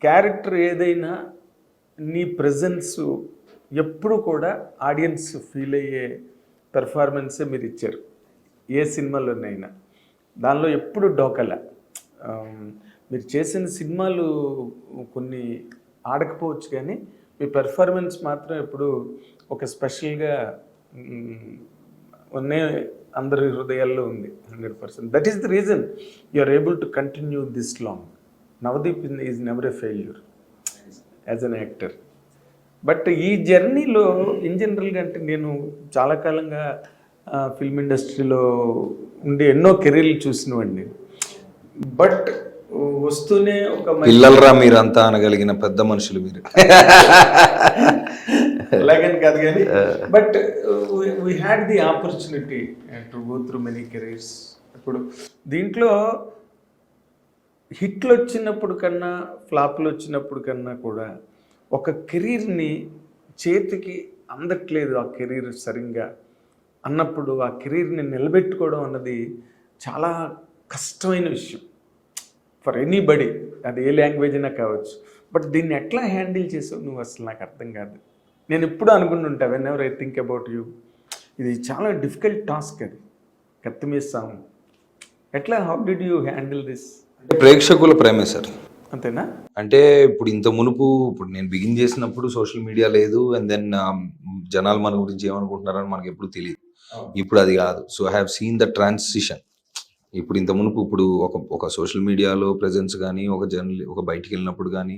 Character ఏదైనా నీ presence ఎప్పుడు కూడా ఆడియన్స్ ఫీల్ అయ్యే పెర్ఫార్మెన్సే మీరు ఇచ్చారు. ఏ సినిమాలోనైనా. దానిలో ఎప్పుడు డోకల. మీరు చేసిన సినిమాలు కొన్ని ఆడకపోవచ్చు కానీ మీ పెర్ఫార్మెన్స్ మాత్రం ఎప్పుడు ఒక స్పెషల్గా ఉన్నే అందరి హృదయాల్లో ఉంది hundred percent. That is the reason you are able to continue this long. Navdeep is never a failure as an actor but ఈ జర్నీలో ఇన్ జనరల్గా అంటే నేను చాలా కాలంగా ఫిల్మ్ ఇండస్ట్రీలో ఉండి ఎన్నో కెరీర్లు చూసినవాడిని. బట్ వస్తూనే ఒక పిల్లలరా మీరంతా అనగలిగిన పెద్ద మనుషులు మీరు. అలాగని కాదు కానీ but we had the opportunity to go through many careers ఇప్పుడు దీంట్లో హిట్లు వచ్చినప్పుడు కన్నా ఫ్లాప్లు వచ్చినప్పుడు కన్నా కూడా ఒక కెరీర్ని చేతికి అందట్లేదు ఆ కెరీర్ సరిగ్గా. అన్నప్పుడు ఆ కెరీర్ని నిలబెట్టుకోవడం అన్నది చాలా కష్టమైన విషయం. ఫర్ ఎనీబడి అది ఏ లాంగ్వేజ్ అయినా కావచ్చు. బట్ దీన్ని ఎట్లా హ్యాండిల్ చేసావు నువ్వు అసలు నాకు అర్థం కాదు. నేను ఎప్పుడు అనుకుంటుంటా whenever I think about you ఇది చాలా డిఫికల్ట్ టాస్క్ అది. కత్తిమీస్తాము ఎట్లా how did you handle this ప్రేక్షకుల ప్రేమే సార్. అంతేనా? అంటే ఇప్పుడు ఇంత మునుపు ఇప్పుడు నేను బిగిన్ చేసినప్పుడు సోషల్ మీడియా లేదు అండ్ దెన్ జనాలు మన గురించి ఏమనుకుంటున్నారని మనకి ఎప్పుడు తెలియదు ఇప్పుడు అది కాదు. So I have seen the transition ఇప్పుడు ఇంత మునుపు ఇప్పుడు ఒక ఒక సోషల్ మీడియాలో ప్రెజెన్స్ కానీ ఒక జర్నల్ ఒక బయటికి వెళ్ళినప్పుడు కానీ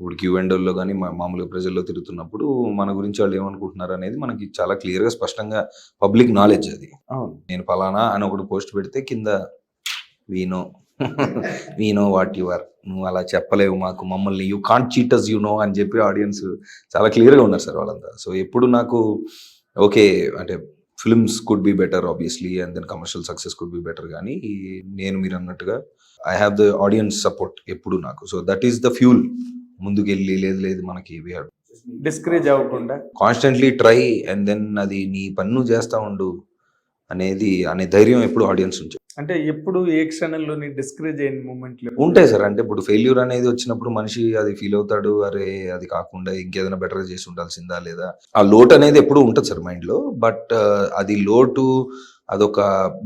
ఇప్పుడు క్యూ ఎండోల్లో కానీ మామూలుగా ప్రజల్లో తిరుగుతున్నప్పుడు మన గురించి వాళ్ళు ఏమనుకుంటున్నారు అనేది మనకి చాలా క్లియర్గా స్పష్టంగా పబ్లిక్ నాలెడ్జ్ అది. నేను ఫలానా అని ఒకటి పోస్ట్ పెడితే కింద we know we know what you are చెప్పలేవు మాకు. మమ్మల్ని you can't cheaters you know అని చెప్పి ఆడియన్స్ చాలా క్లియర్గా ఉన్నారు సార్ వాళ్ళంతా. సో ఎప్పుడు నాకు ఓకే అంటే films could be better obviously and then commercial success could be better కానీ నేను మీరు అన్నట్టుగా I have the audience support ఎప్పుడు నాకు. So that is the fuel ముందుకెళ్ళి లేదు లేదు మనకి డిస్కరేజ్ అవ్వకుండా. కాన్స్టెంట్లీ ట్రై అండ్ దెన్ అది నీ పన్ను చేస్తా ఉండు. అనేది అనే ధైర్యం ఎప్పుడు ఆడియన్స్ నుంచి అంటే ఎప్పుడు ఏ క్షణంలో డిస్కరేజ్ అయిన మూమెంట్లు ఉంటాయి సార్. అంటే ఇప్పుడు ఫెయిల్యూర్ అనేది వచ్చినప్పుడు మనిషి అది ఫీల్ అవుతాడు అరే అది కాకుండా ఇంకేదైనా బెటర్ చేసి ఉండాల్సిందా లేదా? ఆ లోటు అనేది ఎప్పుడు ఉంటుంది సార్ మైండ్లో. బట్ అది లోటు అదొక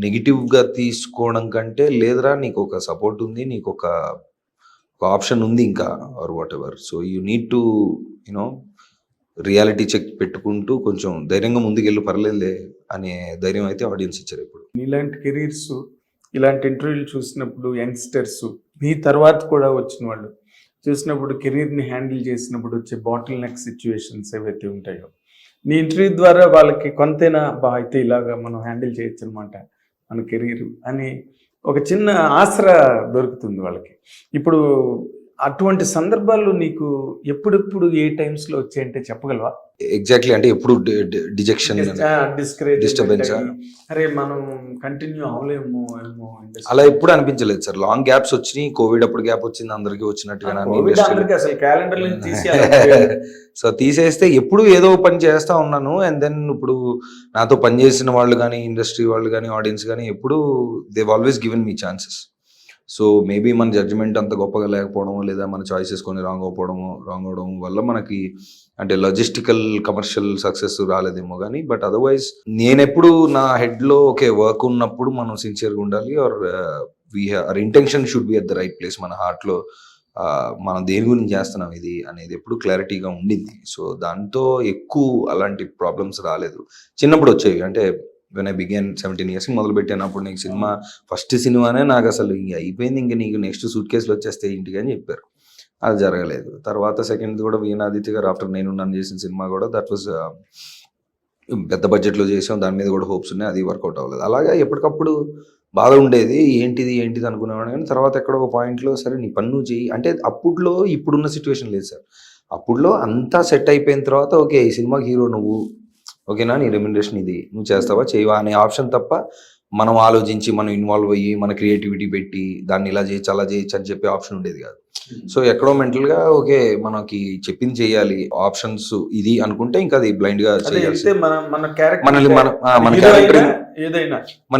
నెగిటివ్గా తీసుకోవడం కంటే లేదురా నీకు ఒక సపోర్ట్ ఉంది నీకు ఒక ఆప్షన్ ఉంది ఇంకా or whatever so you need to you know reality check పెట్టుకుంటూ కొంచెం ధైర్యంగా ముందుకెళ్ళి పర్లేదులే అనే ధైర్యం అయితే ఆడియన్స్ ఇచ్చారు ఇప్పుడు. ఇలాంటి కెరీర్స్ ఇలాంటి ఇంటర్వ్యూలు చూసినప్పుడు యంగ్స్టర్స్ మీ తర్వాత కూడా వచ్చిన వాళ్ళు చూసినప్పుడు కెరీర్ని హ్యాండిల్ చేసినప్పుడు వచ్చే బాటిల్ నెక్ సిచ్యువేషన్స్ ఏవైతే ఉంటాయో నీ ఇంటర్వ్యూ ద్వారా వాళ్ళకి కొంతైనా బా అయితే ఇలాగా మనం హ్యాండిల్ చేయొచ్చు అనమాట మన కెరీర్ అని ఒక చిన్న ఆసరా దొరుకుతుంది వాళ్ళకి. ఇప్పుడు అటువంటి సందర్భాల్లో నీకు ఎప్పుడెప్పుడు ఏ టైమ్స్లో వచ్చాయంటే చెప్పగలవా ఎగ్జాక్ట్లీ అంటే ఎప్పుడు డిజెక్షన్ ఆ? అరే మనం కంటిన్యూ అవ్వలేము. అలా ఎప్పుడు అనిపించలేదు సార్ లాంగ్ గ్యాప్స్ వచ్చినాయి కోవిడ్ అప్పుడు గ్యాప్ వచ్చింది అందరికీ వచ్చినట్టుగా అసలు క్యాలెండర్ సో తీసేస్తే ఎప్పుడు ఏదో పని చేస్తా ఉన్నాను అండ్ దెన్ ఇప్పుడు నాతో పని చేసిన వాళ్ళు కానీ ఇండస్ట్రీ వాళ్ళు కానీ ఆడియన్స్ కానీ ఎప్పుడు they've always given me chances so maybe మన జడ్జిమెంట్ అంత గొప్పగా లేకపోవడం లేదా మన చాయిసెస్ కొన్ని రాంగ్ అవ్వడము రాంగ్ అవడం వల్ల మనకి అంటే లాజిస్టికల్ కమర్షియల్ సక్సెస్ రాలేదేమో కానీ బట్ అదర్వైజ్ నేనెప్పుడు నా హెడ్లో లో ఓకే వర్క్ ఉన్నప్పుడు మనం సిన్సియర్గా ఉండాలి or we our intention should be at the right place మన హార్ట్లో uh, మనం దేని గురించి చేస్తున్నాం ఇది అనేది ఎప్పుడు క్లారిటీగా ఉండింది. సో దాంతో ఎక్కువ అలాంటి ప్రాబ్లమ్స్ రాలేదు. చిన్నప్పుడు వచ్చేవి అంటే when I began seventeen years మొదలు పెట్టాను అప్పుడు నీకు సినిమా ఫస్ట్ సినిమానే నాకు అసలు ఇంక అయిపోయింది. ఇంక నీకు నెక్స్ట్ సూట్ కేసులు వచ్చేస్తే ఇంటికి అని చెప్పారు. అది జరగలేదు. తర్వాత సెకండ్ కూడా వీణాదిత్య గారు ఆఫ్టర్ నేను నన్ను చేసిన సినిమా కూడా దట్ వాజ్ uh, పెద్ద బడ్జెట్లో చేసాం దాని మీద కూడా హోప్స్ ఉన్నాయి. అది వర్కౌట్ అవ్వలేదు. అలాగా ఎప్పటికప్పుడు బాధ ఉండేది. ఏంటిది ఏంటిది అనుకునేవాడు కానీ తర్వాత ఎక్కడో ఒక పాయింట్లో సరే నీ పన్ను చెయ్యి. అంటే అప్పుడులో ఇప్పుడున్న సిచ్యువేషన్ లేదు సార్. అప్పుడులో అంతా సెట్ అయిపోయిన తర్వాత ఓకే ఈ సినిమాకి హీరో నువ్వు. ఓకేనా? నీ రెమ్యునరేషన్ ఇది. నువ్వు చేస్తావా? చేయవా? అనే ఆప్షన్ తప్ప మనం ఆలోచించి మనం ఇన్వాల్వ్ అయ్యి మన క్రియేటివిటీ పెట్టి దాన్ని ఇలా చేయొచ్చు అలా చేయొచ్చు అని చెప్పే ఆప్షన్ ఉండేది కాదు. సో ఎక్కడో మెంటల్గా ఓకే మనకి చెప్పింది చేయాలి ఆప్షన్స్ ఇది అనుకుంటే ఇంకా అది బ్లైండ్గా చేయాల్సి మన మన క్యారెక్టర్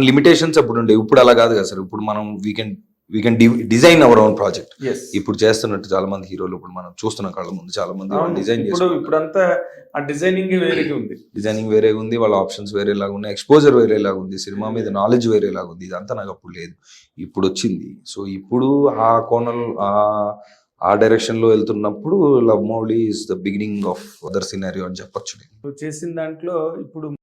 లిమిటేషన్స్ అప్పుడు ఉండే ఇప్పుడు అలా కాదు కదా సార్. ఇప్పుడు మనం we can we can design our own project ఇప్పుడు చేస్తున్నట్టు చాలా మంది హీరోలు ఇప్పుడు మనం చూస్తున్న కళ్ళ ముందు చాలా మంది డిజైన్ ఇప్పుడు ఇప్పుడంతా ఆ డిజైనింగ్ వేరేగా ఉంది. డిజైనింగ్ వేరే ఉంది వాళ్ళ ఆప్షన్స్ వేరేలాగా ఉన్నాయి ఎక్స్పోజర్ వేరేలాగా ఉంది సినిమా మీద నాలెడ్జ్ వేరేలాగా ఉంది. ఇదంతా నాకు అప్పుడు లేదు. ఇప్పుడు వచ్చింది. సో ఇప్పుడు ఆ కోణం ఆ ఆ డైరెక్షన్లో వెళ్తున్నప్పుడు Love Mouli is the beginning of other scenario అని చెప్పొచ్చు నువ్వు చేసిన దాంట్లో ఇప్పుడు